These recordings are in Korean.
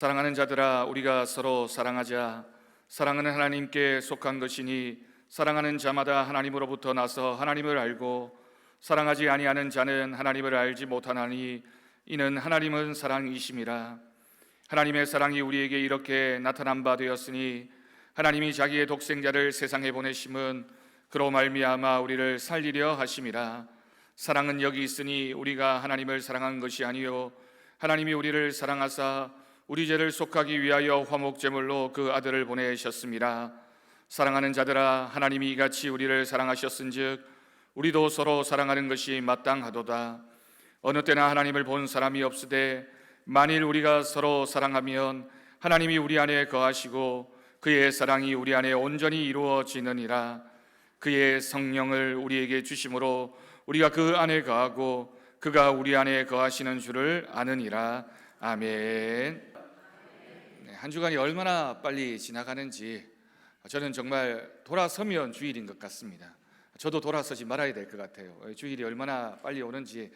사랑하는 자들아 우리가 서로 사랑하자. 사랑은 하나님께 속한 것이니 사랑하는 자마다 하나님으로부터 나서 하나님을 알고 사랑하지 아니하는 자는 하나님을 알지 못하나니 이는 하나님은 사랑이심이라. 하나님의 사랑이 우리에게 이렇게 나타난 바 되었으니 하나님이 자기의 독생자를 세상에 보내심은 그로 말미암아 우리를 살리려 하심이라. 사랑은 여기 있으니 우리가 하나님을 사랑한 것이 아니요 하나님이 우리를 사랑하사 우리 죄를 속하기 위하여 화목제물로 그 아들을 보내셨습니다. 사랑하는 자들아 하나님이 이같이 우리를 사랑하셨은즉 우리도 서로 사랑하는 것이 마땅하도다. 어느 때나 하나님을 본 사람이 없으되 만일 우리가 서로 사랑하면 하나님이 우리 안에 거하시고 그의 사랑이 우리 안에 온전히 이루어지느니라. 그의 성령을 우리에게 주심으로 우리가 그 안에 거하고 그가 우리 안에 거하시는 줄을 아느니라. 아멘. 네, 한 주간이 얼마나 빨리 지나가는지 저는 정말 돌아서면 주일인 것 같습니다. 저도 돌아서지 말아야 될 것 같아요. 주일이 얼마나 빨리 오는지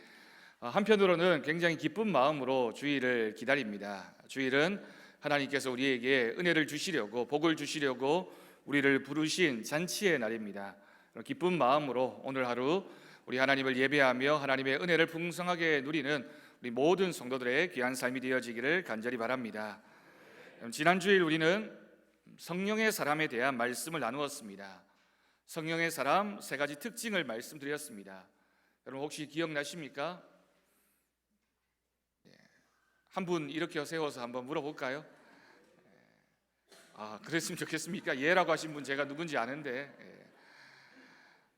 어, 한편으로는 굉장히 기쁜 마음으로 주일을 기다립니다. 주일은 하나님께서 우리에게 은혜를 주시려고 복을 주시려고 우리를 부르신 잔치의 날입니다. 기쁜 마음으로 오늘 하루 우리 하나님을 예배하며 하나님의 은혜를 풍성하게 누리는 우리 모든 성도들의 귀한 삶이 되어지기를 간절히 바랍니다. 지난 주일 우리는 성령의 사람에 대한 말씀을 나누었습니다. 성령의 사람 세 가지 특징을 말씀드렸습니다. 여러분 혹시 기억나십니까? 한분 이렇게 세워서 한번 물어볼까요? 아 그랬으면 좋겠습니까? 예라고 하신 분 제가 누군지 아는데 예.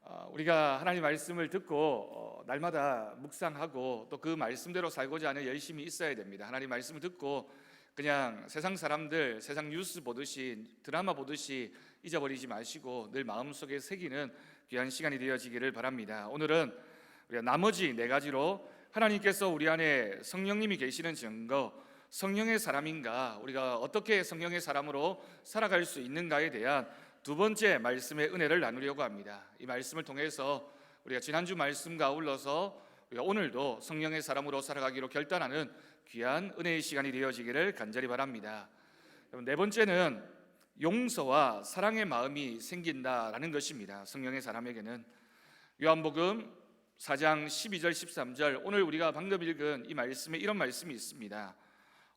아, 우리가 하나님 말씀을 듣고 어, 날마다 묵상하고 또 그 말씀대로 살고자 하는 열심히 있어야 됩니다. 하나님 말씀을 듣고 그냥 세상 사람들 세상 뉴스 보듯이 드라마 보듯이 잊어버리지 마시고 늘 마음속에 새기는 귀한 시간이 되어지기를 바랍니다. 오늘은 우리가 나머지 네 가지로 하나님께서 우리 안에 성령님이 계시는 증거, 성령의 사람인가, 우리가 어떻게 성령의 사람으로 살아갈 수 있는가에 대한 두 번째 말씀의 은혜를 나누려고 합니다. 이 말씀을 통해서 우리가 지난주 말씀과 아울러서 우리가 오늘도 성령의 사람으로 살아가기로 결단하는 귀한 은혜의 시간이 되어지기를 간절히 바랍니다. 네 번째는 용서와 사랑의 마음이 생긴다라는 것입니다. 성령의 사람에게는 요한복음 4장 12절 13절 오늘 우리가 방금 읽은 이 말씀에 이런 말씀이 있습니다.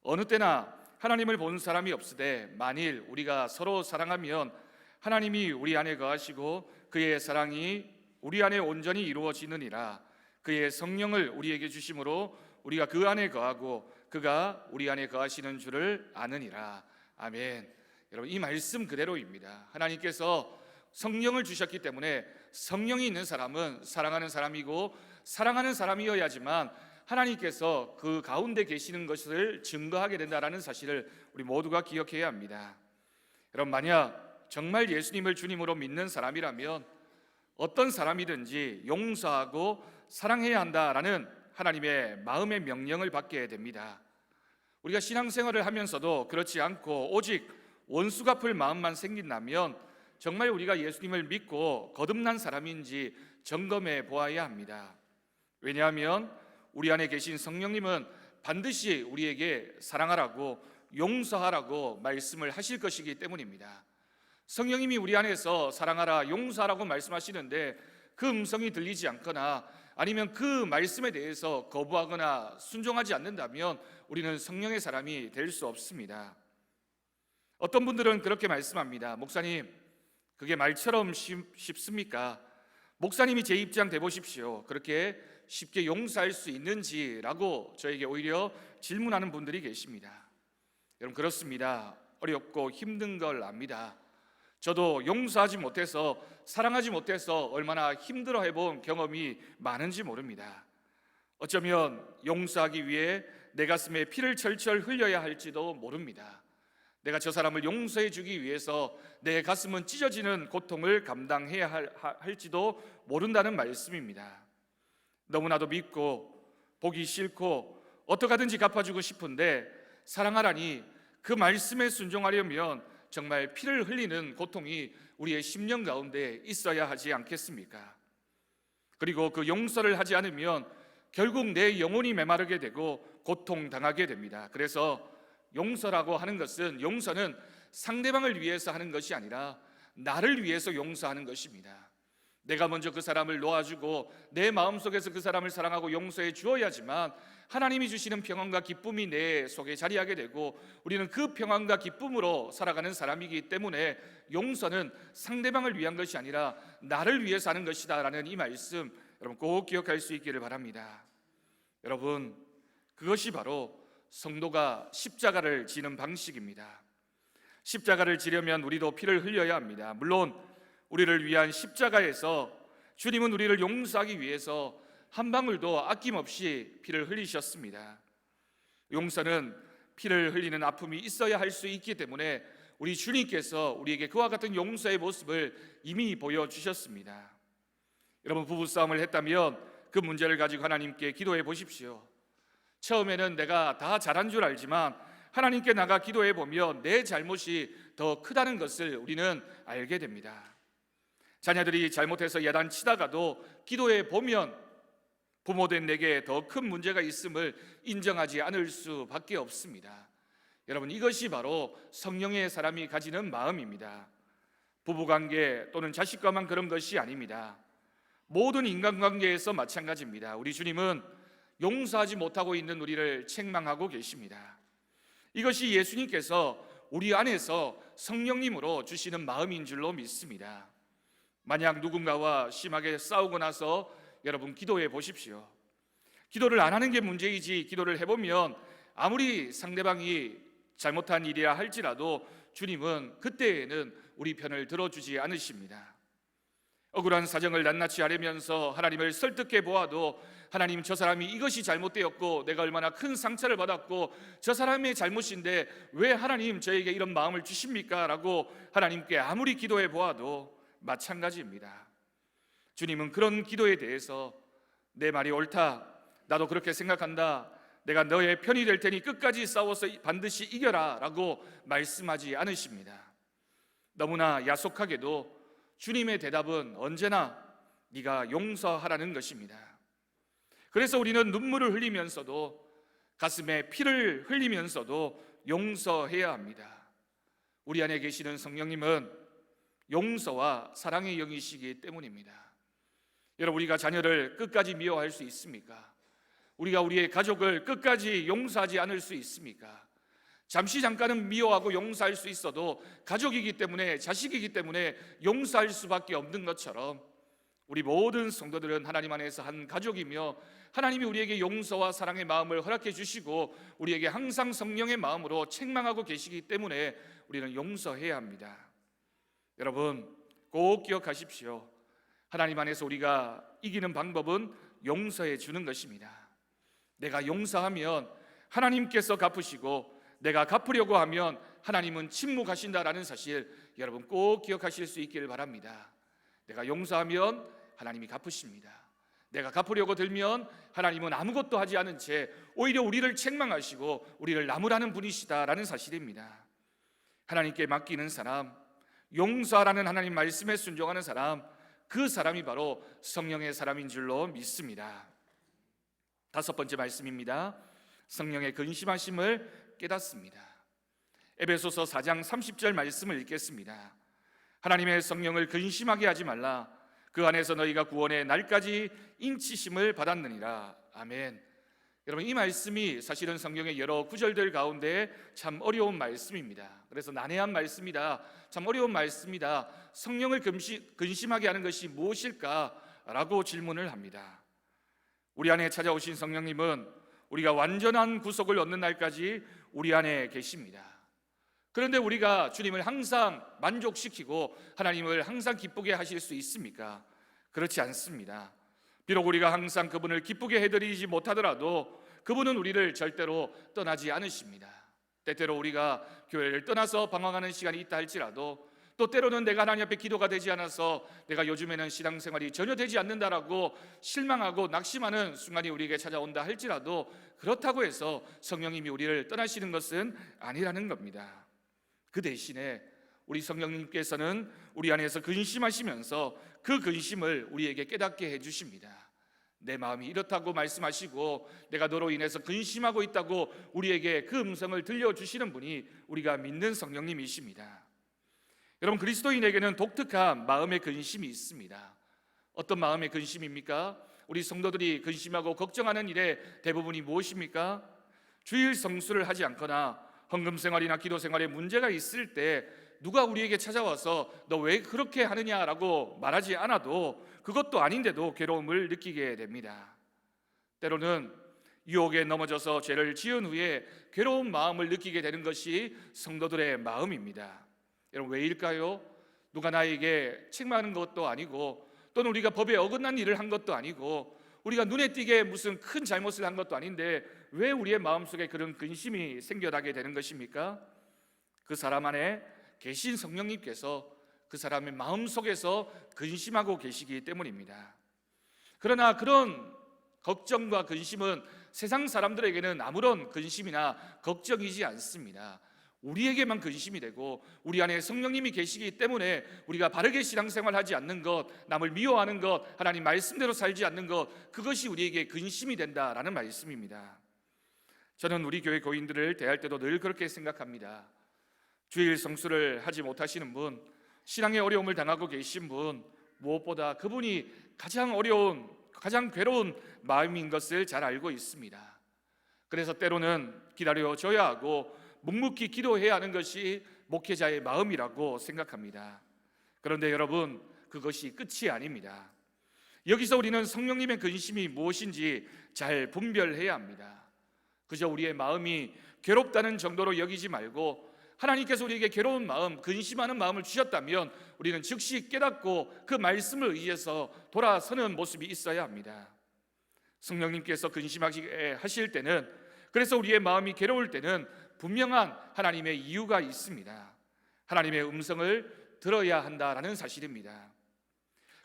어느 때나 하나님을 본 사람이 없으되 만일 우리가 서로 사랑하면 하나님이 우리 안에 거하시고 그의 사랑이 우리 안에 온전히 이루어지느니라 그의 성령을 우리에게 주심으로 우리가 그 안에 거하고 그가 우리 안에 거하시는 줄을 아느니라. 아멘. 여러분 이 말씀 그대로입니다. 하나님께서 성령을 주셨기 때문에 성령이 있는 사람은 사랑하는 사람이고 사랑하는 사람이어야지만 하나님께서 그 가운데 계시는 것을 증거하게 된다라는 사실을 우리 모두가 기억해야 합니다. 여러분 만약 정말 예수님을 주님으로 믿는 사람이라면 어떤 사람이든지 용서하고 사랑해야 한다라는 하나님의 마음의 명령을 받게 됩니다. 우리가 신앙생활을 하면서도 그렇지 않고 오직 원수 갚을 마음만 생긴다면 정말 우리가 예수님을 믿고 거듭난 사람인지 점검해 보아야 합니다. 왜냐하면 우리 안에 계신 성령님은 반드시 우리에게 사랑하라고 용서하라고 말씀을 하실 것이기 때문입니다. 성령님이 우리 안에서 사랑하라, 용서하라고 말씀하시는데 그 음성이 들리지 않거나 아니면 그 말씀에 대해서 거부하거나 순종하지 않는다면 우리는 성령의 사람이 될 수 없습니다. 어떤 분들은 그렇게 말씀합니다. 목사님, 그게 말처럼 쉽습니까? 목사님이 제 입장 돼 보십시오. 그렇게 쉽게 용서할 수 있는지라고 저에게 오히려 질문하는 분들이 계십니다. 여러분 그렇습니다. 어렵고 힘든 걸 압니다. 저도 용서하지 못해서 사랑하지 못해서 얼마나 힘들어 해본 경험이 많은지 모릅니다. 어쩌면 용서하기 위해 내 가슴에 피를 철철 흘려야 할지도 모릅니다. 내가 저 사람을 용서해 주기 위해서 내 가슴은 찢어지는 고통을 감당해야 할, 지도 모른다는 말씀입니다. 너무나도 믿고 보기 싫고 어떡하든지 갚아주고 싶은데 사랑하라니 그 말씀에 순종하려면 정말 피를 흘리는 고통이 우리의 심령 가운데 있어야 하지 않겠습니까? 그리고 그 용서를 하지 않으면 결국 내 영혼이 메마르게 되고 고통당하게 됩니다. 그래서 용서라고 하는 것은 용서는 상대방을 위해서 하는 것이 아니라 나를 위해서 용서하는 것입니다. 내가 먼저 그 사람을 놓아주고 내 마음속에서 그 사람을 사랑하고 용서해 주어야지만 하나님이 주시는 평안과 기쁨이 내 속에 자리하게 되고 우리는 그 평안과 기쁨으로 살아가는 사람이기 때문에 용서는 상대방을 위한 것이 아니라 나를 위해서 하는 것이다라는 이 말씀 여러분 꼭 기억할 수 있기를 바랍니다. 여러분 그것이 바로 성도가 십자가를 지는 방식입니다. 십자가를 지려면 우리도 피를 흘려야 합니다. 물론 우리를 위한 십자가에서 주님은 우리를 용서하기 위해서 한 방울도 아낌없이 피를 흘리셨습니다. 용서는 피를 흘리는 아픔이 있어야 할 수 있기 때문에 우리 주님께서 우리에게 그와 같은 용서의 모습을 이미 보여주셨습니다. 여러분 부부싸움을 했다면 그 문제를 가지고 하나님께 기도해 보십시오. 처음에는 내가 다 잘한 줄 알지만 하나님께 나가 기도해 보면 내 잘못이 더 크다는 것을 우리는 알게 됩니다. 자녀들이 잘못해서 야단치다가도 기도해 보면 부모된 내게 더 큰 문제가 있음을 인정하지 않을 수밖에 없습니다. 여러분 이것이 바로 성령의 사람이 가지는 마음입니다. 부부관계 또는 자식과만 그런 것이 아닙니다. 모든 인간관계에서 마찬가지입니다. 우리 주님은 용서하지 못하고 있는 우리를 책망하고 계십니다. 이것이 예수님께서 우리 안에서 성령님으로 주시는 마음인 줄로 믿습니다. 만약 누군가와 심하게 싸우고 나서 여러분 기도해 보십시오. 기도를 안 하는 게 문제이지 기도를 해보면 아무리 상대방이 잘못한 일이라 할지라도 주님은 그때에는 우리 편을 들어주지 않으십니다. 억울한 사정을 낱낱이 아뢰면서 하나님을 설득해 보아도 하나님 저 사람이 이것이 잘못되었고 내가 얼마나 큰 상처를 받았고 저 사람의 잘못인데 왜 하나님 저에게 이런 마음을 주십니까? 라고 하나님께 아무리 기도해 보아도 마찬가지입니다. 주님은 그런 기도에 대해서 내 말이 옳다. 나도 그렇게 생각한다. 내가 너의 편이 될 테니 끝까지 싸워서 반드시 이겨라. 라고 말씀하지 않으십니다. 너무나 야속하게도 주님의 대답은 언제나 네가 용서하라는 것입니다. 그래서 우리는 눈물을 흘리면서도 가슴에 피를 흘리면서도 용서해야 합니다. 우리 안에 계시는 성령님은 용서와 사랑의 영이시기 때문입니다. 여러분 우리가 자녀를 끝까지 미워할 수 있습니까? 우리가 우리의 가족을 끝까지 용서하지 않을 수 있습니까? 잠시 잠깐은 미워하고 용서할 수 있어도 가족이기 때문에 자식이기 때문에 용서할 수밖에 없는 것처럼 우리 모든 성도들은 하나님 안에서 한 가족이며 하나님이 우리에게 용서와 사랑의 마음을 허락해 주시고 우리에게 항상 성령의 마음으로 책망하고 계시기 때문에 우리는 용서해야 합니다. 여러분 꼭 기억하십시오. 하나님 안에서 우리가 이기는 방법은 용서해 주는 것입니다. 내가 용서하면 하나님께서 갚으시고 내가 갚으려고 하면 하나님은 침묵하신다라는 사실 여러분 꼭 기억하실 수 있기를 바랍니다. 내가 용서하면 하나님이 갚으십니다. 내가 갚으려고 들면 하나님은 아무것도 하지 않은 채 오히려 우리를 책망하시고 우리를 나무라는 분이시다라는 사실입니다. 하나님께 맡기는 사람, 용서라는 하나님 말씀에 순종하는 사람, 그 사람이 바로 성령의 사람인 줄로 믿습니다. 다섯 번째 말씀입니다. 성령의 근심하심을 깨닫습니다. 에베소서 4장 30절 말씀을 읽겠습니다. 하나님의 성령을 근심하게 하지 말라. 그 안에서 너희가 구원의 날까지 인치심을 받았느니라. 아멘. 여러분 이 말씀이 사실은 성경의 여러 구절들 가운데 참 어려운 말씀입니다. 그래서 난해한 말씀이다. 참 어려운 말씀이다. 성령을 근심, 근심 하게 하는 것이 무엇일까라고 질문을 합니다. 우리 안에 찾아오신 성령님은 우리가 완전한 구속을 얻는 날까지 우리 안에 계십니다. 그런데 우리가 주님을 항상 만족시키고 하나님을 항상 기쁘게 하실 수 있습니까? 그렇지 않습니다. 비록 우리가 항상 그분을 기쁘게 해드리지 못하더라도 그분은 우리를 절대로 떠나지 않으십니다. 때때로 우리가 교회를 떠나서 방황하는 시간이 있다 할지라도 또 때로는 내가 하나님 앞에 기도가 되지 않아서 내가 요즘에는 신앙생활이 전혀 되지 않는다라고 실망하고 낙심하는 순간이 우리에게 찾아온다 할지라도 그렇다고 해서 성령님이 우리를 떠나시는 것은 아니라는 겁니다. 그 대신에 우리 성령님께서는 우리 안에서 근심하시면서 그 근심을 우리에게 깨닫게 해 주십니다. 내 마음이 이렇다고 말씀하시고 내가 너로 인해서 근심하고 있다고 우리에게 그 음성을 들려주시는 분이 우리가 믿는 성령님이십니다. 여러분 그리스도인에게는 독특한 마음의 근심이 있습니다. 어떤 마음의 근심입니까? 우리 성도들이 근심하고 걱정하는 일의 대부분이 무엇입니까? 주일 성수를 하지 않거나 헌금 생활이나 기도 생활에 문제가 있을 때 누가 우리에게 찾아와서 너 왜 그렇게 하느냐라고 말하지 않아도 그것도 아닌데도 괴로움을 느끼게 됩니다. 때로는 유혹에 넘어져서 죄를 지은 후에 괴로운 마음을 느끼게 되는 것이 성도들의 마음입니다. 여러분 왜일까요? 누가 나에게 책망하는 것도 아니고 또는 우리가 법에 어긋난 일을 한 것도 아니고 우리가 눈에 띄게 무슨 큰 잘못을 한 것도 아닌데 왜 우리의 마음속에 그런 근심이 생겨나게 되는 것입니까? 그 사람 안에 계신 성령님께서 그 사람의 마음속에서 근심하고 계시기 때문입니다. 그러나 그런 걱정과 근심은 세상 사람들에게는 아무런 근심이나 걱정이지 않습니다. 우리에게만 근심이 되고 우리 안에 성령님이 계시기 때문에 우리가 바르게 신앙생활하지 않는 것, 남을 미워하는 것, 하나님 말씀대로 살지 않는 것 그것이 우리에게 근심이 된다라는 말씀입니다. 저는 우리 교회 교인들을 대할 때도 늘 그렇게 생각합니다. 주일 성수를 하지 못하시는 분, 신앙의 어려움을 당하고 계신 분, 무엇보다 그분이 가장 어려운, 가장 괴로운 마음인 것을 잘 알고 있습니다. 그래서 때로는 기다려줘야 하고 묵묵히 기도해야 하는 것이 목회자의 마음이라고 생각합니다. 그런데 여러분, 그것이 끝이 아닙니다. 여기서 우리는 성령님의 근심이 무엇인지 잘 분별해야 합니다. 그저 우리의 마음이 괴롭다는 정도로 여기지 말고 하나님께서 우리에게 괴로운 마음, 근심하는 마음을 주셨다면 우리는 즉시 깨닫고 그 말씀을 의해서 돌아서는 모습이 있어야 합니다. 성령님께서 근심하시게 하실 때는 그래서 우리의 마음이 괴로울 때는 분명한 하나님의 이유가 있습니다. 하나님의 음성을 들어야 한다라는 사실입니다.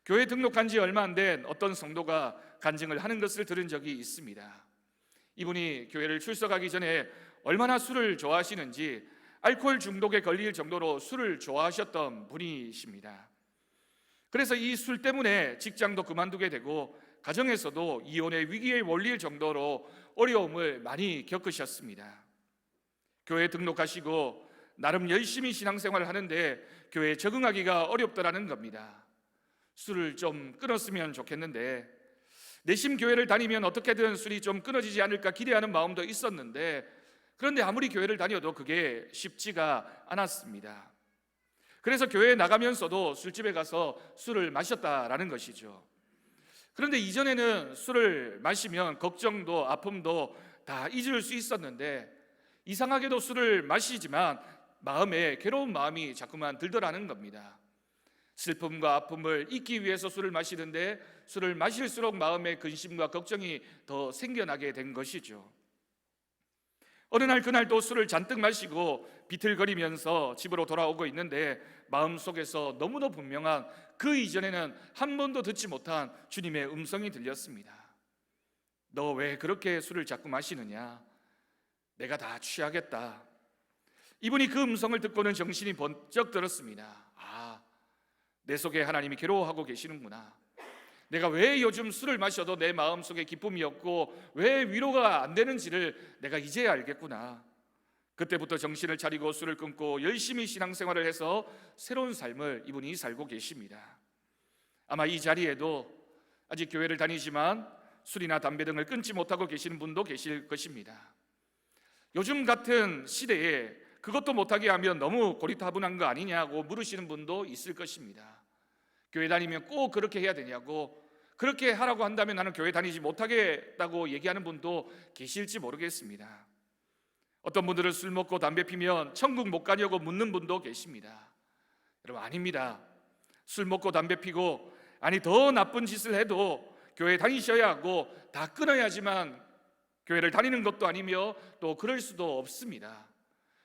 교회 등록한 지 얼마 안 된 어떤 성도가 간증을 하는 것을 들은 적이 있습니다. 이분이 교회를 출석하기 전에 얼마나 술을 좋아하시는지 알코올 중독에 걸릴 정도로 술을 좋아하셨던 분이십니다. 그래서 이 술 때문에 직장도 그만두게 되고 가정에서도 이혼의 위기에 몰릴 정도로 어려움을 많이 겪으셨습니다. 교회 등록하시고 나름 열심히 신앙생활을 하는데 교회에 적응하기가 어렵더라는 겁니다. 술을 좀 끊었으면 좋겠는데 내심 교회를 다니면 어떻게든 술이 좀 끊어지지 않을까 기대하는 마음도 있었는데 그런데 아무리 교회를 다녀도 그게 쉽지가 않았습니다. 그래서 교회에 나가면서도 술집에 가서 술을 마셨다라는 것이죠. 그런데 이전에는 술을 마시면 걱정도 아픔도 다 잊을 수 있었는데 이상하게도 술을 마시지만 마음에 괴로운 마음이 자꾸만 들더라는 겁니다. 슬픔과 아픔을 잊기 위해서 술을 마시는데 술을 마실수록 마음의 근심과 걱정이 더 생겨나게 된 것이죠. 어느 날 그날 또 술을 잔뜩 마시고 비틀거리면서 집으로 돌아오고 있는데 마음속에서 너무도 분명한 그 이전에는 한 번도 듣지 못한 주님의 음성이 들렸습니다. 너 왜 그렇게 술을 자꾸 마시느냐? 내가 다 취하겠다. 이분이 그 음성을 듣고는 정신이 번쩍 들었습니다. 아, 내 속에 하나님이 괴로워하고 계시는구나. 내가 왜 요즘 술을 마셔도 내 마음속에 기쁨이 없고 왜 위로가 안 되는지를 내가 이제야 알겠구나. 그때부터 정신을 차리고 술을 끊고 열심히 신앙생활을 해서 새로운 삶을 이분이 살고 계십니다. 아마 이 자리에도 아직 교회를 다니지만 술이나 담배 등을 끊지 못하고 계시는 분도 계실 것입니다. 요즘 같은 시대에 그것도 못하게 하면 너무 고리타분한 거 아니냐고 물으시는 분도 있을 것입니다. 교회 다니면 꼭 그렇게 해야 되냐고 그렇게 하라고 한다면 나는 교회 다니지 못하겠다고 얘기하는 분도 계실지 모르겠습니다. 어떤 분들은 술 먹고 담배 피면 천국 못 가냐고 묻는 분도 계십니다. 여러분 아닙니다. 술 먹고 담배 피고 아니 더 나쁜 짓을 해도 교회 다니셔야 하고 다 끊어야지만 교회를 다니는 것도 아니며 또 그럴 수도 없습니다.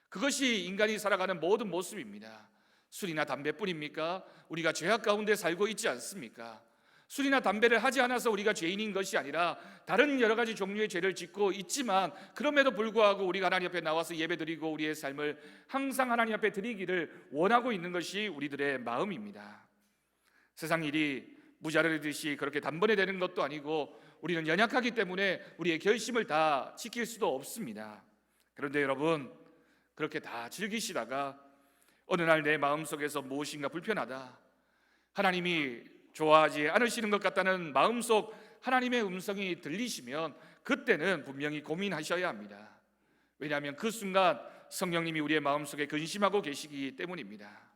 그것이 인간이 살아가는 모든 모습입니다. 술이나 담배뿐입니까? 우리가 죄악 가운데 살고 있지 않습니까? 술이나 담배를 하지 않아서 우리가 죄인인 것이 아니라 다른 여러 가지 종류의 죄를 짓고 있지만 그럼에도 불구하고 우리가 하나님 앞에 나와서 예배드리고 우리의 삶을 항상 하나님 앞에 드리기를 원하고 있는 것이 우리들의 마음입니다. 세상 일이 무자르듯이 그렇게 단번에 되는 것도 아니고 우리는 연약하기 때문에 우리의 결심을 다 지킬 수도 없습니다. 그런데 여러분 그렇게 다 즐기시다가 어느 날 내 마음속에서 무엇인가 불편하다. 하나님이 좋아하지 않으시는 것 같다는 마음속 하나님의 음성이 들리시면 그때는 분명히 고민하셔야 합니다. 왜냐하면 그 순간 성령님이 우리의 마음속에 근심하고 계시기 때문입니다.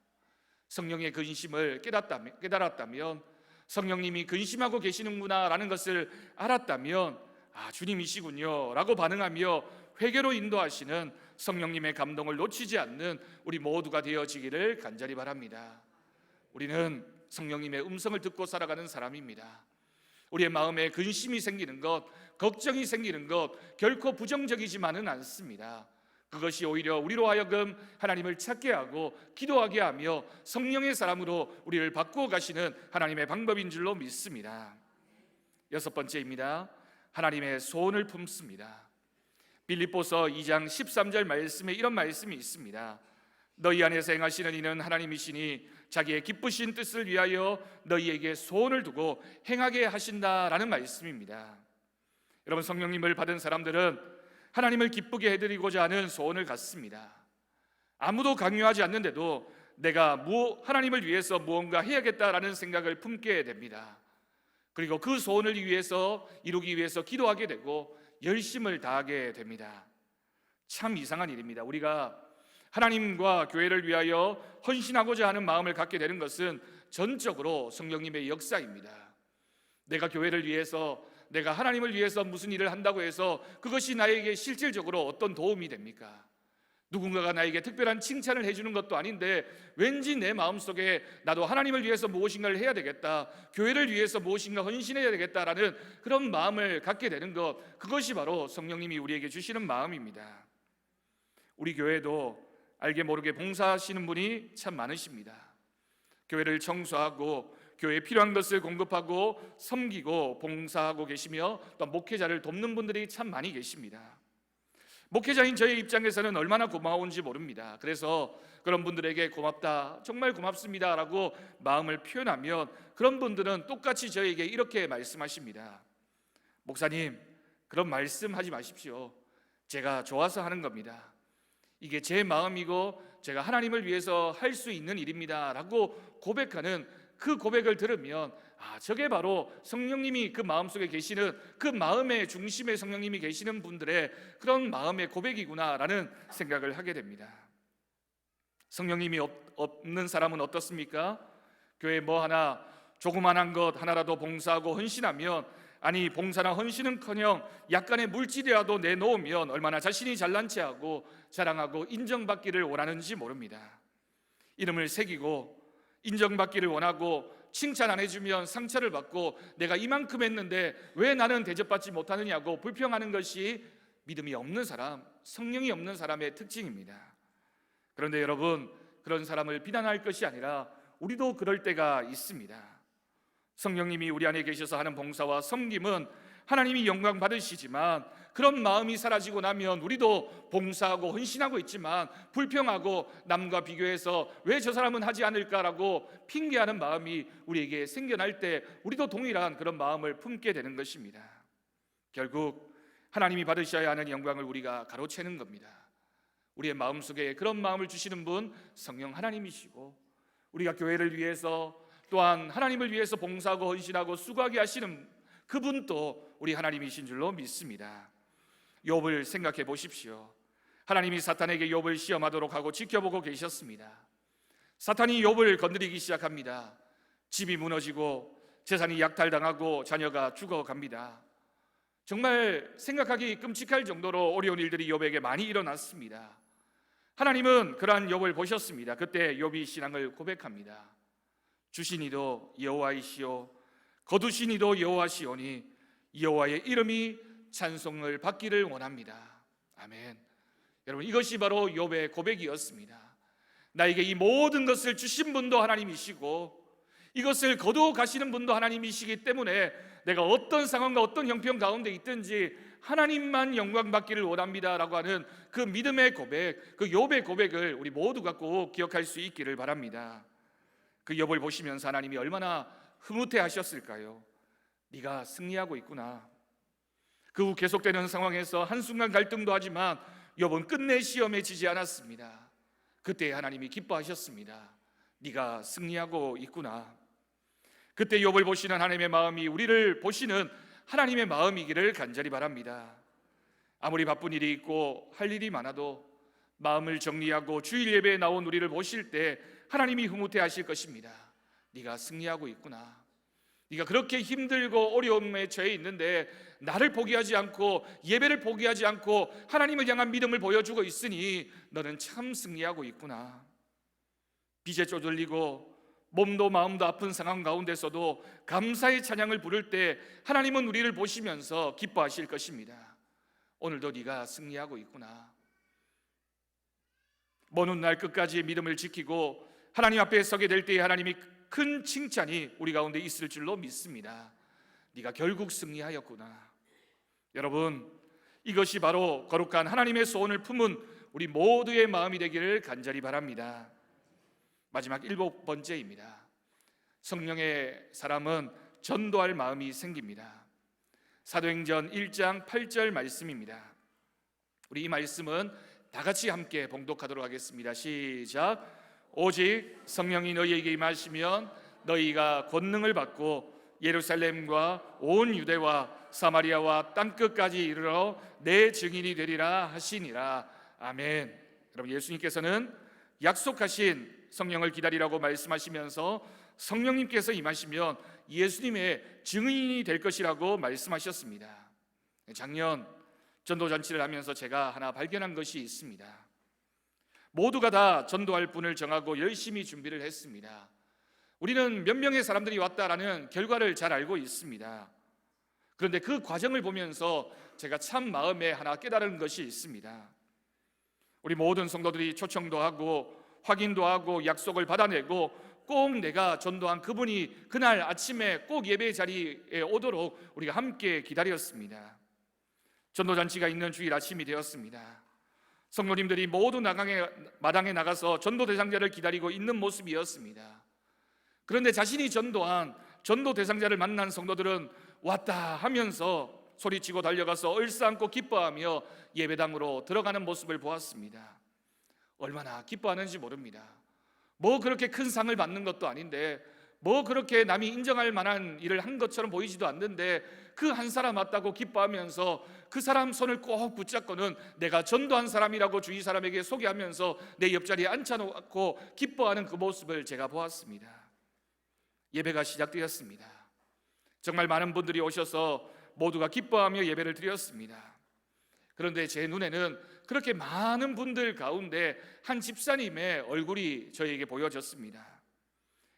성령의 근심을 깨닫다면, 깨달았다면 성령님이 근심하고 계시는구나라는 것을 알았다면 아 주님이시군요라고 반응하며 회개로 인도하시는 성령님의 감동을 놓치지 않는 우리 모두가 되어지기를 간절히 바랍니다. 우리는 성령님의 음성을 듣고 살아가는 사람입니다. 우리의 마음에 근심이 생기는 것, 걱정이 생기는 것 결코 부정적이지만은 않습니다. 그것이 오히려 우리로 하여금 하나님을 찾게 하고 기도하게 하며 성령의 사람으로 우리를 바꾸어 가시는 하나님의 방법인 줄로 믿습니다. 여섯 번째입니다. 하나님의 소원을 품습니다. 빌립보서 2장 13절 말씀에 이런 말씀이 있습니다. 너희 안에서 행하시는 이는 하나님이시니 자기의 기쁘신 뜻을 위하여 너희에게 소원을 두고 행하게 하신다라는 말씀입니다. 여러분 성령님을 받은 사람들은 하나님을 기쁘게 해드리고자 하는 소원을 갖습니다. 아무도 강요하지 않는데도 내가 무, 하나님을 위해서 무언가 해야겠다라는 생각을 품게 됩니다. 그리고 그 소원을 위해서 이루기 위해서 기도하게 되고 열심을 다하게 됩니다. 참 이상한 일입니다. 우리가 하나님과 교회를 위하여 헌신하고자 하는 마음을 갖게 되는 것은 전적으로 성령님의 역사입니다. 내가 교회를 위해서 내가 하나님을 위해서 무슨 일을 한다고 해서 그것이 나에게 실질적으로 어떤 도움이 됩니까? 누군가가 나에게 특별한 칭찬을 해주는 것도 아닌데 왠지 내 마음속에 나도 하나님을 위해서 무엇인가를 해야 되겠다 교회를 위해서 무엇인가 헌신해야 되겠다라는 그런 마음을 갖게 되는 것 그것이 바로 성령님이 우리에게 주시는 마음입니다. 우리 교회도 알게 모르게 봉사하시는 분이 참 많으십니다. 교회를 청소하고 교회에 필요한 것을 공급하고 섬기고 봉사하고 계시며 또 목회자를 돕는 분들이 참 많이 계십니다 목회자인 저의 입장에서는 얼마나 고마운지 모릅니다. 그래서 그런 분들에게 고맙다, 정말 고맙습니다 라고 마음을 표현하면 그런 분들은 똑같이 저에게 이렇게 말씀하십니다. 목사님, 그런 말씀하지 마십시오. 제가 좋아서 하는 겁니다. 이게 제 마음이고 제가 하나님을 위해서 할 수 있는 일입니다 라고 고백하는 그 고백을 들으면 아, 저게 바로 성령님이 그 마음속에 계시는 그 마음의 중심에 성령님이 계시는 분들의 그런 마음의 고백이구나라는 생각을 하게 됩니다. 성령님이 없, 없는 사람은 어떻습니까? 교회 뭐 하나 조그만한 것 하나라도 봉사하고 헌신하면 아니 봉사나 헌신은커녕 약간의 물질이라도 내놓으면 얼마나 자신이 잘난 체하고 자랑하고 인정받기를 원하는지 모릅니다. 이름을 새기고 인정받기를 원하고 칭찬 안 해주면 상처를 받고 내가 이만큼 했는데 왜 나는 대접받지 못하느냐고 불평하는 것이 믿음이 없는 사람, 성령이 없는 사람의 특징입니다. 그런데 여러분, 그런 사람을 비난할 것이 아니라 우리도 그럴 때가 있습니다. 성령님이 우리 안에 계셔서 하는 봉사와 섬김은 하나님이 영광 받으시지만 그런 마음이 사라지고 나면 우리도 봉사하고 헌신하고 있지만 불평하고 남과 비교해서 왜 저 사람은 하지 않을까라고 핑계하는 마음이 우리에게 생겨날 때 우리도 동일한 그런 마음을 품게 되는 것입니다. 결국 하나님이 받으셔야 하는 영광을 우리가 가로채는 겁니다. 우리의 마음속에 그런 마음을 주시는 분 성령 하나님이시고 우리가 교회를 위해서 또한 하나님을 위해서 봉사하고 헌신하고 수고하게 하시는 그분도 우리 하나님이신 줄로 믿습니다. 욥을 생각해 보십시오. 하나님이 사탄에게 욥을 시험하도록 하고 지켜보고 계셨습니다. 사탄이 욥을 건드리기 시작합니다. 집이 무너지고 재산이 약탈당하고 자녀가 죽어갑니다. 정말 생각하기 끔찍할 정도로 어려운 일들이 욥에게 많이 일어났습니다. 하나님은 그러한 욥을 보셨습니다. 그때 욥이 신앙을 고백합니다. 주신 이도 여호와이시오 거두신 이도 여호와시오니 여호와의 이름이 찬송을 받기를 원합니다. 아멘. 여러분 이것이 바로 욥의 고백이었습니다. 나에게 이 모든 것을 주신 분도 하나님이시고 이것을 거두어 가시는 분도 하나님이시기 때문에 내가 어떤 상황과 어떤 형편 가운데 있든지 하나님만 영광 받기를 원합니다라고 하는 그 믿음의 고백, 그 욥의 고백을 우리 모두가 꼭 기억할 수 있기를 바랍니다. 그 욥을 보시면서 하나님이 얼마나 흐뭇해 하셨을까요? 네가 승리하고 있구나. 그 후 계속되는 상황에서 한순간 갈등도 하지만 욥은 끝내 시험에 지지 않았습니다. 그때 하나님이 기뻐하셨습니다. 네가 승리하고 있구나. 그때 욥을 보시는 하나님의 마음이 우리를 보시는 하나님의 마음이기를 간절히 바랍니다. 아무리 바쁜 일이 있고 할 일이 많아도 마음을 정리하고 주일 예배에 나온 우리를 보실 때 하나님이 흐뭇해 하실 것입니다. 네가 승리하고 있구나. 네가 그렇게 힘들고 어려움에 처해 있는데 나를 포기하지 않고 예배를 포기하지 않고 하나님을 향한 믿음을 보여주고 있으니 너는 참 승리하고 있구나. 빚에 쪼들리고 몸도 마음도 아픈 상황 가운데서도 감사의 찬양을 부를 때 하나님은 우리를 보시면서 기뻐하실 것입니다. 오늘도 네가 승리하고 있구나. 먼 훗날 끝까지 믿음을 지키고 하나님 앞에 서게 될 때에 하나님이 큰 칭찬이 우리 가운데 있을 줄로 믿습니다. 네가 결국 승리하였구나. 여러분, 이것이 바로 거룩한 하나님의 소원을 품은 우리 모두의 마음이 되기를 간절히 바랍니다. 마지막 일곱 번째입니다. 성령의 사람은 전도할 마음이 생깁니다. 사도행전 1장 8절 말씀입니다. 우리 이 말씀은 다 같이 함께 봉독하도록 하겠습니다. 시작. 오직 성령이 너희에게 임하시면 너희가 권능을 받고 예루살렘과 온 유대와 사마리아와 땅 끝까지 이르러 내 증인이 되리라 하시니라. 아멘. 여러분 예수님께서는 약속하신 성령을 기다리라고 말씀하시면서 성령님께서 임하시면 예수님의 증인이 될 것이라고 말씀하셨습니다. 작년 전도 잔치를 하면서 제가 하나 발견한 것이 있습니다. 모두가 다 전도할 분을 정하고 열심히 준비를 했습니다. 우리는 몇 명의 사람들이 왔다라는 결과를 잘 알고 있습니다. 그런데 그 과정을 보면서 제가 참 마음에 하나 깨달은 것이 있습니다. 우리 모든 성도들이 초청도 하고 확인도 하고 약속을 받아내고 꼭 내가 전도한 그분이 그날 아침에 꼭 예배 자리에 오도록 우리가 함께 기다렸습니다. 전도 잔치가 있는 주일 아침이 되었습니다. 성도님들이 모두 나강에, 마당에 나가서 전도 대상자를 기다리고 있는 모습이었습니다. 그런데 자신이 전도한 전도 대상자를 만난 성도들은 왔다 하면서 소리치고 달려가서 얼싸안고 기뻐하며 예배당으로 들어가는 모습을 보았습니다. 얼마나 기뻐하는지 모릅니다. 뭐 그렇게 큰 상을 받는 것도 아닌데 뭐 그렇게 남이 인정할 만한 일을 한 것처럼 보이지도 않는데 그 한 사람 왔다고 기뻐하면서 그 사람 손을 꼭 붙잡고는 내가 전도한 사람이라고 주위 사람에게 소개하면서 내 옆자리에 앉혀놓고 기뻐하는 그 모습을 제가 보았습니다. 예배가 시작되었습니다. 정말 많은 분들이 오셔서 모두가 기뻐하며 예배를 드렸습니다. 그런데 제 눈에는 그렇게 많은 분들 가운데 한 집사님의 얼굴이 저에게 보여졌습니다.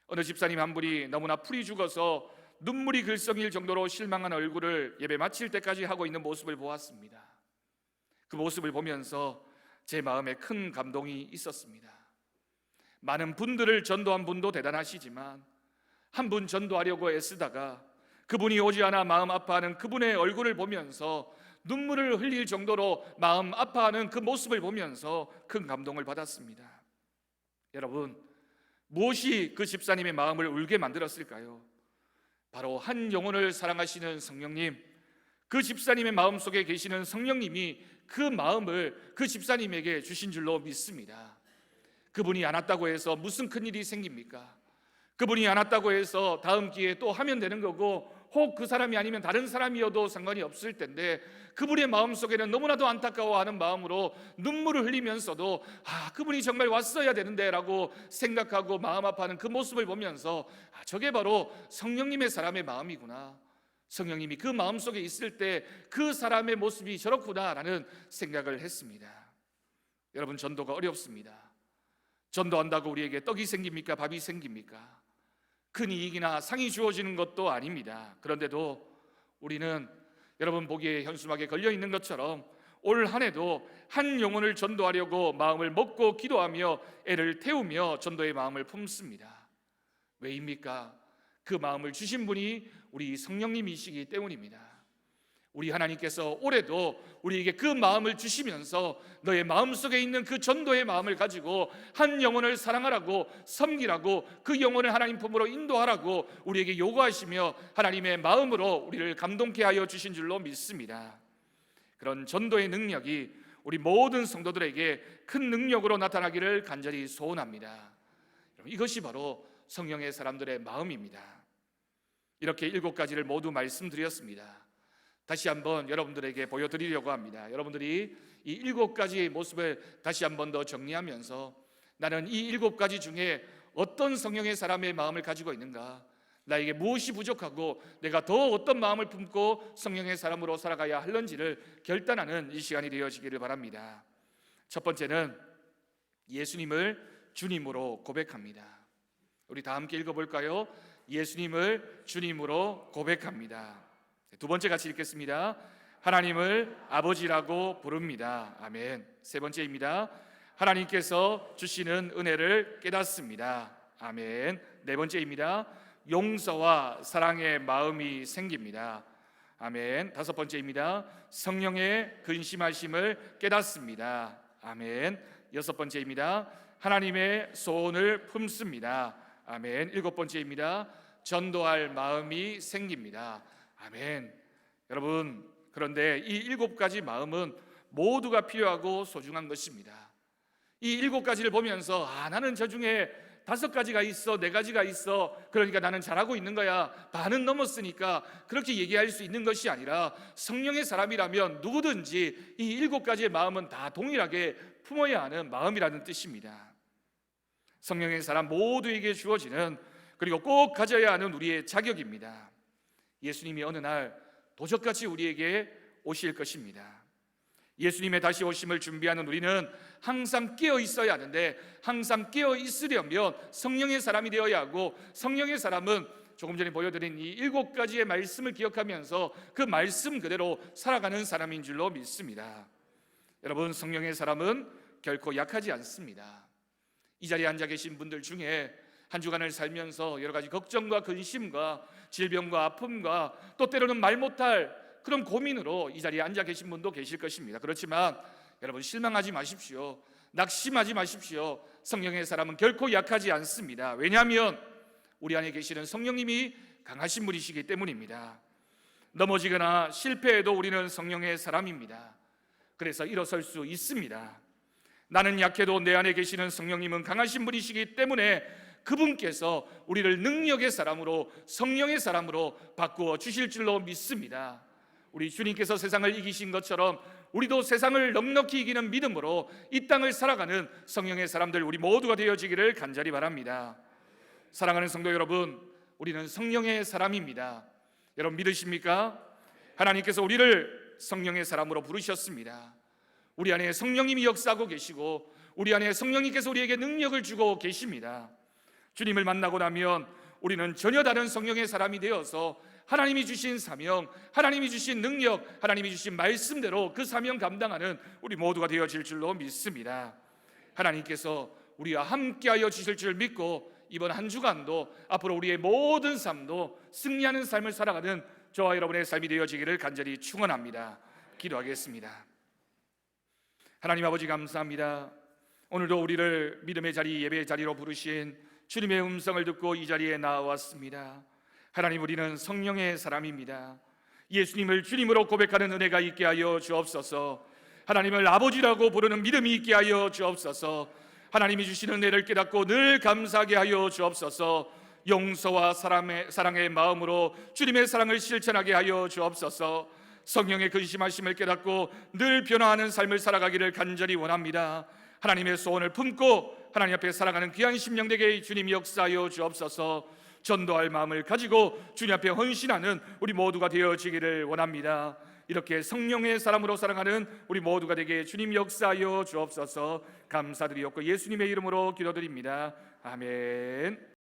어느 집사님 한 분이 너무나 풀이 죽어서 눈물이 글썽일 정도로 실망한 얼굴을 예배 마칠 때까지 하고 있는 모습을 보았습니다. 그 모습을 보면서 제 마음에 큰 감동이 있었습니다. 많은 분들을 전도한 분도 대단하시지만 한 분 전도하려고 애쓰다가 그분이 오지 않아 마음 아파하는 그분의 얼굴을 보면서 눈물을 흘릴 정도로 마음 아파하는 그 모습을 보면서 큰 감동을 받았습니다. 여러분, 무엇이 그 집사님의 마음을 울게 만들었을까요? 바로 한 영혼을 사랑하시는 성령님, 그 집사님의 마음 속에 계시는 성령님이 그 마음을 그 집사님에게 주신 줄로 믿습니다. 그분이 안 왔다고 해서 무슨 큰 일이 생깁니까? 그분이 안 왔다고 해서 다음 기회에 또 하면 되는 거고 혹 그 사람이 아니면 다른 사람이어도 상관이 없을 텐데 그분의 마음 속에는 너무나도 안타까워하는 마음으로 눈물을 흘리면서도 아 그분이 정말 왔어야 되는데라고 생각하고 마음 아파하는 그 모습을 보면서 아 저게 바로 성령님의 사람의 마음이구나. 성령님이 그 마음 속에 있을 때 그 사람의 모습이 저렇구나라는 생각을 했습니다. 여러분 전도가 어렵습니다. 전도한다고 우리에게 떡이 생깁니까? 밥이 생깁니까? 큰 이익이나 상이 주어지는 것도 아닙니다. 그런데도 우리는 여러분 보기에 현수막에 걸려 있는 것처럼 올 한 해도 한 영혼을 전도하려고 마음을 먹고 기도하며 애를 태우며 전도의 마음을 품습니다. 왜입니까? 그 마음을 주신 분이 우리 성령님이시기 때문입니다. 우리 하나님께서 올해도 우리에게 그 마음을 주시면서 너의 마음 속에 있는 그 전도의 마음을 가지고 한 영혼을 사랑하라고 섬기라고 그 영혼을 하나님 품으로 인도하라고 우리에게 요구하시며 하나님의 마음으로 우리를 감동케 하여 주신 줄로 믿습니다. 그런 전도의 능력이 우리 모든 성도들에게 큰 능력으로 나타나기를 간절히 소원합니다. 이것이 바로 성령의 사람들의 마음입니다. 이렇게 일곱 가지를 모두 말씀드렸습니다. 다시 한번 여러분들에게 보여드리려고 합니다. 여러분들이 이 일곱 가지의 모습을 다시 한번 더 정리하면서 나는 이 일곱 가지 중에 어떤 성령의 사람의 마음을 가지고 있는가? 나에게 무엇이 부족하고 내가 더 어떤 마음을 품고 성령의 사람으로 살아가야 할런지를 결단하는 이 시간이 되어지기를 바랍니다. 첫 번째는 예수님을 주님으로 고백합니다. 우리 다 함께 읽어볼까요? 예수님을 주님으로 고백합니다. 두 번째 같이 읽겠습니다. 하나님을 아버지라고 부릅니다. 아멘. 세 번째입니다. 하나님께서 주시는 은혜를 깨닫습니다. 아멘. 네 번째입니다. 용서와 사랑의 마음이 생깁니다. 아멘. 다섯 번째입니다. 성령의 근심하심을 깨닫습니다. 아멘. 여섯 번째입니다. 하나님의 소원을 품습니다. 아멘. 일곱 번째입니다. 전도할 마음이 생깁니다. 아멘. 여러분, 그런데 이 일곱 가지 마음은 모두가 필요하고 소중한 것입니다. 이 일곱 가지를 보면서 아, 나는 저 중에 다섯 가지가 있어, 네 가지가 있어. 그러니까 나는 잘하고 있는 거야. 반은 넘었으니까 그렇게 얘기할 수 있는 것이 아니라 성령의 사람이라면 누구든지 이 일곱 가지의 마음은 다 동일하게 품어야 하는 마음이라는 뜻입니다. 성령의 사람 모두에게 주어지는 그리고 꼭 가져야 하는 우리의 자격입니다. 예수님이 어느 날 도적같이 우리에게 오실 것입니다. 예수님의 다시 오심을 준비하는 우리는 항상 깨어 있어야 하는데 항상 깨어 있으려면 성령의 사람이 되어야 하고 성령의 사람은 조금 전에 보여드린 이 일곱 가지의 말씀을 기억하면서 그 말씀 그대로 살아가는 사람인 줄로 믿습니다. 여러분 성령의 사람은 결코 약하지 않습니다. 이 자리에 앉아 계신 분들 중에 한 주간을 살면서 여러 가지 걱정과 근심과 질병과 아픔과 또 때로는 말 못할 그런 고민으로 이 자리에 앉아 계신 분도 계실 것입니다. 그렇지만 여러분 실망하지 마십시오. 낙심하지 마십시오. 성령의 사람은 결코 약하지 않습니다. 왜냐하면 우리 안에 계시는 성령님이 강하신 분이시기 때문입니다. 넘어지거나 실패해도 우리는 성령의 사람입니다. 그래서 일어설 수 있습니다. 나는 약해도 내 안에 계시는 성령님은 강하신 분이시기 때문에 그분께서 우리를 능력의 사람으로 성령의 사람으로 바꾸어 주실 줄로 믿습니다. 우리 주님께서 세상을 이기신 것처럼 우리도 세상을 넉넉히 이기는 믿음으로 이 땅을 살아가는 성령의 사람들 우리 모두가 되어지기를 간절히 바랍니다. 사랑하는 성도 여러분, 우리는 성령의 사람입니다. 여러분 믿으십니까? 하나님께서 우리를 성령의 사람으로 부르셨습니다. 우리 안에 성령님이 역사하고 계시고 우리 안에 성령님께서 우리에게 능력을 주고 계십니다. 주님을 만나고 나면 우리는 전혀 다른 성령의 사람이 되어서 하나님이 주신 사명, 하나님이 주신 능력, 하나님이 주신 말씀대로 그 사명 감당하는 우리 모두가 되어질 줄로 믿습니다. 하나님께서 우리와 함께하여 주실 줄 믿고 이번 한 주간도 앞으로 우리의 모든 삶도 승리하는 삶을 살아가는 저와 여러분의 삶이 되어지기를 간절히 축원합니다. 기도하겠습니다. 하나님 아버지 감사합니다. 오늘도 우리를 믿음의 자리, 예배의 자리로 부르신 주님의 음성을 듣고 이 자리에 나왔습니다. 하나님 우리는 성령의 사람입니다. 예수님을 주님으로 고백하는 은혜가 있게 하여 주옵소서. 하나님을 아버지라고 부르는 믿음이 있게 하여 주옵소서. 하나님이 주시는 은혜를 깨닫고 늘 감사하게 하여 주옵소서. 용서와 사랑의, 사랑의 마음으로 주님의 사랑을 실천하게 하여 주옵소서. 성령의 근심하심을 깨닫고 늘 변화하는 삶을 살아가기를 간절히 원합니다. 하나님의 소원을 품고 하나님 앞에 살아가는 귀한 심령 되게 주님 역사하여 주옵소서. 전도할 마음을 가지고 주님 앞에 헌신하는 우리 모두가 되어지기를 원합니다. 이렇게 성령의 사람으로 살아가는 우리 모두가 되게 주님 역사하여 주옵소서. 감사드리옵고 예수님의 이름으로 기도드립니다. 아멘.